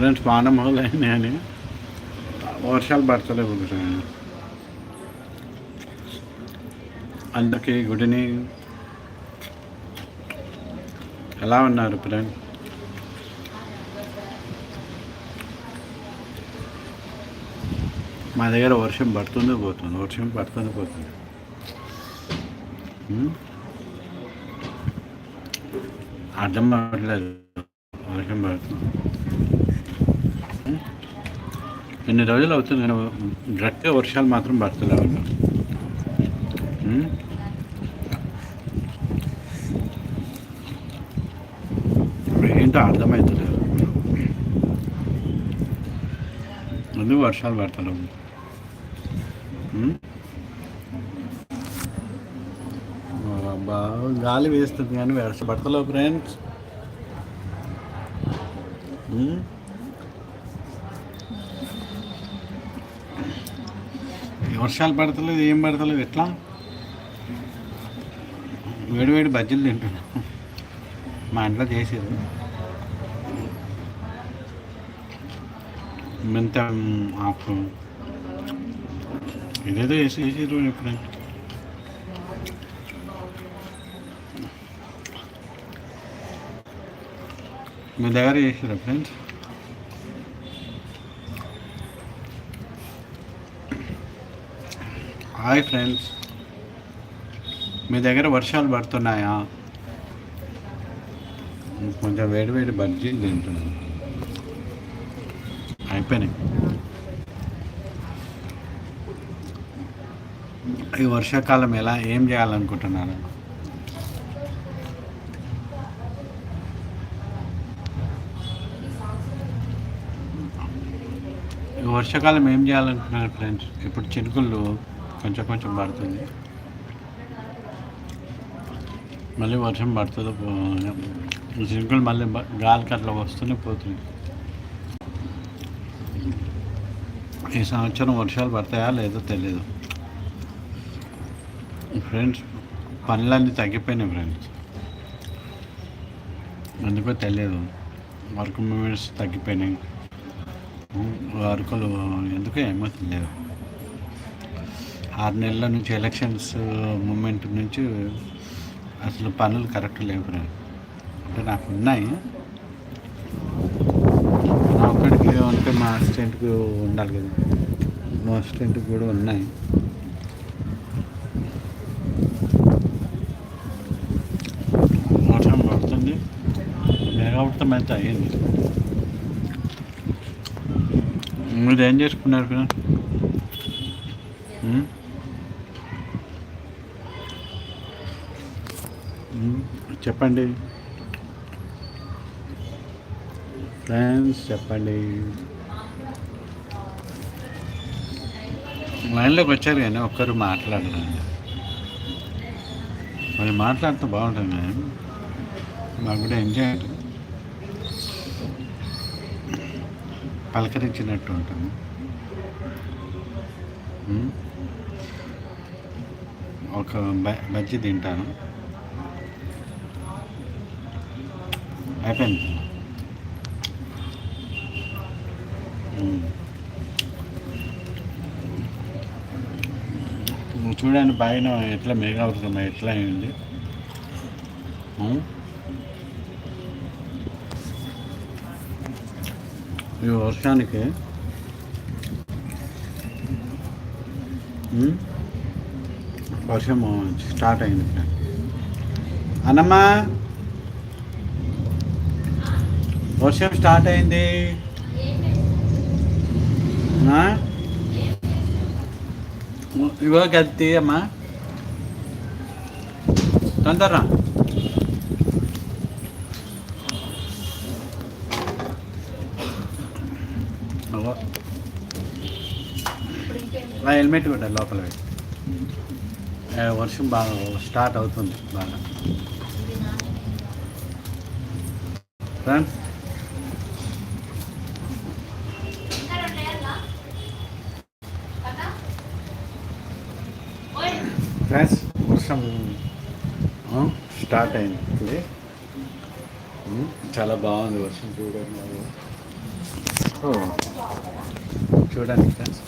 Friends పానమూలు అయినాయని వర్షాలు పడతలేవు ఫ్రెండ్స్. అందరికీ గుడ్ ఈవినింగ్ ఎలా ఉన్నారు ఫ్రెండ్ మా దగ్గర వర్షం పడుతుంది పోతుంది. వర్షం పడుతుంది పోతుంది. అర్థం పడలేదు. వర్షం పడుతుంది. ఎన్ని రోజులు అవుతుంది నేను గట్టిగా వర్షాలు మాత్రం పడుతున్నావు ఏంటో అర్థమవుతుంది అందుకు వర్షాలు పడుతున్నావు గాలి వేస్తుంది కానీ వర్షం పడతలేవు ఫ్రెండ్స్ వర్షాలు పడతలేదు ఏం పడతలేదు ఎట్లా? వేడి వేడి బజ్జీలు తింటున్నా. మా ఇంట్లో చేసేది. మెంతం ఆకు. ఇదేదో వేసి వేసారు ఎప్పుడైనా. మీ దగ్గర చేసారా ఫ్రెండ్స్? Hi friends. మీ దగ్గర వర్షాలు పడుతున్నాయా? కొంచెం వేడి వేడి బజ్జీలు తింటున్నాను అయిపోయినాయి. ఈ వర్షాకాలం ఎలా ఏం చేయాలనుకుంటున్నారు? ఈ వర్షాకాలం ఏం చేయాలనుకుంటున్నారు ఫ్రెండ్స్? ఇప్పుడు చినుకులు కొంచెం కొంచెం పడుతుంది. మళ్ళీ వర్షం పడుతుందో పో- చినుకులు మళ్ళీ గాలికి అట్లా వస్తూనే పోతుంది. ఈ సంవత్సరం వర్షాలు పడతాయా లేదో తెలియదు ఫ్రెండ్స్ పనులన్నీ తగ్గిపోయినాయి ఫ్రెండ్స్. ఎందుకో తెలియదు వర్క్ మూమెంట్స్ తగ్గిపోయినాయి. వర్కులు ఎందుకో ఏమో తెలియదు. ఆరు నెలల నుంచి ఎలక్షన్స్ మూమెంట్ నుంచి అసలు పనులు కరెక్ట్ లేవు అంటే నాకు ఉన్నాయి నా ఒక్కడికి ఉంటే మా అసిస్టెంట్కి ఉండాలి కదా. మా అసిస్టెంట్కి కూడా ఉన్నాయి. వర్షం పడుతుంది. మేఘావృతం అయితే అయ్యింది. మీరు ఏం చేసుకున్నారు ఫ్రెండ్ చెప్పండి. ఫ్రెండ్స్ చెప్పండి. లైన్లోకి వచ్చారు కానీ ఒక్కరు మాట్లాడలేదు మరి మాట్లాడితే బాగుంటుంది కానీ మాకు కూడా ఎంజాయ్ పలకరించినట్టు ఉంటుంది. ఒక బ- బజ్జీ తింటాను. అయిపోయింది చూడండి పైన ఎట్లా మేఘ ఎట్లా అయింది? ఈ వర్షానికి వర్షం స్టార్ట్ అయింది. అన్నమ్మా! వర్షం స్టార్ట్ అయింది. ఇవో ఇగో అమ్మా తొందరరా. హెల్మెట్ పెట్టాలి లోపల పెట్టి. వర్షం బాగా స్టార్ట్ అవుతుంది బాగా. ఫ్రెండ్స్ ఫ్రెండ్స్ వర్షం స్టార్ట్ అయింది. ఇప్పుడే చాలా బాగుంది వర్షం చూడండి. చూడండి ఫ్రెండ్స్